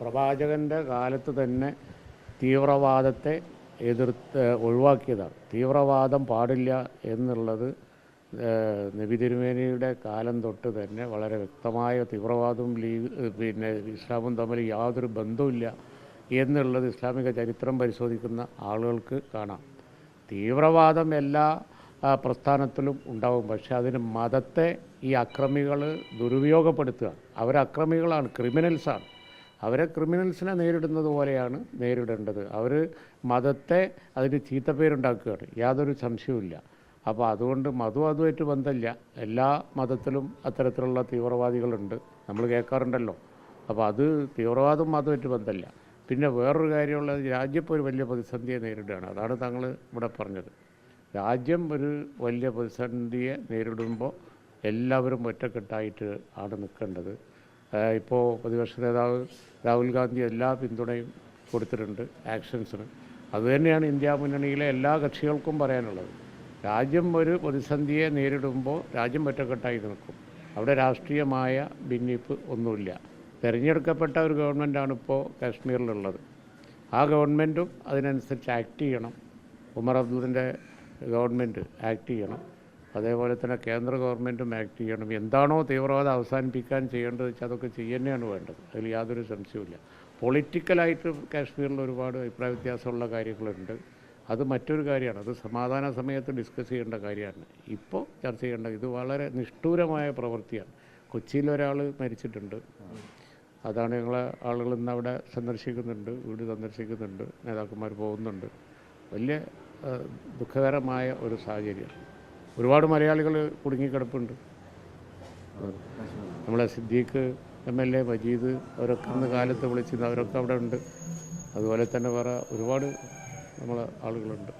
പ്രവാചകന്റെ കാലത്ത് തന്നെ തീവ്രവാദത്തെ എതിർത്ത് ഒഴിവാക്കിയതാണ്. തീവ്രവാദം പാടില്ല എന്നുള്ളത് നബി തിരുമേനിയുടെ കാലം തൊട്ട് തന്നെ വളരെ വ്യക്തമായ തീവ്രവാദവും ലീഗ് പിന്നെ ഇസ്ലാമും തമ്മിൽ യാതൊരു ബന്ധവുമില്ല എന്നുള്ളത് ഇസ്ലാമിക ചരിത്രം പരിശോധിക്കുന്ന ആളുകൾക്ക് കാണാം. തീവ്രവാദം എല്ലാ പ്രസ്ഥാനത്തിലും ഉണ്ടാവും. പക്ഷേ അതിന് മതത്തെ ഈ അക്രമികൾ ദുരുപയോഗപ്പെടുത്തുക. അവരക്രമികളാണ് ക്രിമിനൽസാണ്. അവരെ ക്രിമിനൽസിനെ നേരിടുന്നത് പോലെയാണ് നേരിടേണ്ടത്. അവർ മതത്തെ അതിന് ചീത്തപ്പേരുണ്ടാക്കുകയാണ് യാതൊരു സംശയവുമില്ല. അപ്പോൾ അതുകൊണ്ട് മതവും അതുമായിട്ട് ബന്ധമില്ല. എല്ലാ മതത്തിലും അത്തരത്തിലുള്ള തീവ്രവാദികളുണ്ട്. നമ്മൾ കേൾക്കാറുണ്ടല്ലോ. അപ്പോൾ അത് തീവ്രവാദവും മതമായിട്ട് ബന്ധമില്ല. പിന്നെ വേറൊരു കാര്യമുള്ളത് രാജ്യം ഒരു വലിയ പ്രതിസന്ധിയെ നേരിടുകയാണ്. അതാണ് താങ്കൾ ഇവിടെ പറഞ്ഞത്. രാജ്യം ഒരു വലിയ പ്രതിസന്ധിയെ നേരിടുമ്പോൾ എല്ലാവരും ഒറ്റക്കെട്ടായിട്ട് ആണ് നിൽക്കേണ്ടത്. ഇപ്പോൾ പ്രതിപക്ഷ നേതാവ് രാഹുൽ ഗാന്ധി എല്ലാ പിന്തുണയും കൊടുത്തിട്ടുണ്ട് ആക്ഷൻസിന് അതുതന്നെയാണ് ഇന്ത്യ മുന്നണിയിലെ എല്ലാ കക്ഷികൾക്കും പറയാനുള്ളത്. രാജ്യം ഒരു പ്രതിസന്ധിയെ നേരിടുമ്പോൾ രാജ്യം ഒറ്റക്കെട്ടായി നിൽക്കും. അവിടെ രാഷ്ട്രീയമായ ഭിന്നിപ്പ് ഒന്നുമില്ല. തിരഞ്ഞെടുക്കപ്പെട്ട ഒരു ഗവൺമെന്റാണ് ഇപ്പോൾ കാശ്മീരിലുള്ളത്. ആ ഗവൺമെന്റും അതിനനുസരിച്ച് ആക്ട് ചെയ്യണം. ഉമർ അബ്ദുലിന്റെ ഗവൺമെന്റ് ആക്ട് ചെയ്യണം. അതേപോലെ തന്നെ കേന്ദ്ര ഗവൺമെന്റും ആക്ട് ചെയ്യണം. എന്താണോ തീവ്രവാദം അവസാനിപ്പിക്കാൻ ചെയ്യേണ്ടത് വെച്ചാൽ അതൊക്കെ ചെയ്യുന്നതാണ് വേണ്ടത്. അതിൽ യാതൊരു സംശയവുമില്ല. പൊളിറ്റിക്കലായിട്ട് കാശ്മീരിൽ ഒരുപാട് അഭിപ്രായ വ്യത്യാസമുള്ള കാര്യങ്ങളുണ്ട്. അത് മറ്റൊരു കാര്യമാണ്. അത് സമാധാന സമയത്ത് ഡിസ്കസ് ചെയ്യേണ്ട കാര്യമാണ്. ഇപ്പോൾ ചർച്ച ചെയ്യേണ്ട ഇത് വളരെ നിഷ്ഠൂരമായ പ്രവൃത്തിയാണ്. കൊച്ചിയിൽ ഒരാൾ മരിച്ചിട്ടുണ്ട്. അതാണ് ഞങ്ങളെ ആളുകൾ ഇന്ന് അവിടെ സന്ദർശിക്കുന്നുണ്ട്. വീട് സന്ദർശിക്കുന്നുണ്ട്. നേതാക്കന്മാർ പോകുന്നുണ്ട്. വലിയ ദുഃഖകരമായ ഒരു സാഹചര്യം ഒരുപാട് മലയാളികൾ കുടുങ്ങിക്കിടപ്പുണ്ട്. നമ്മളെ Siddique M L A Majeed അവരൊക്കെ അന്ന് കാലത്ത് വിളിച്ചിരുന്നു അവരൊക്കെ അവിടെ ഉണ്ട്. അതുപോലെ തന്നെ വേറെ ഒരുപാട് നമ്മളെ ആളുകളുണ്ട്.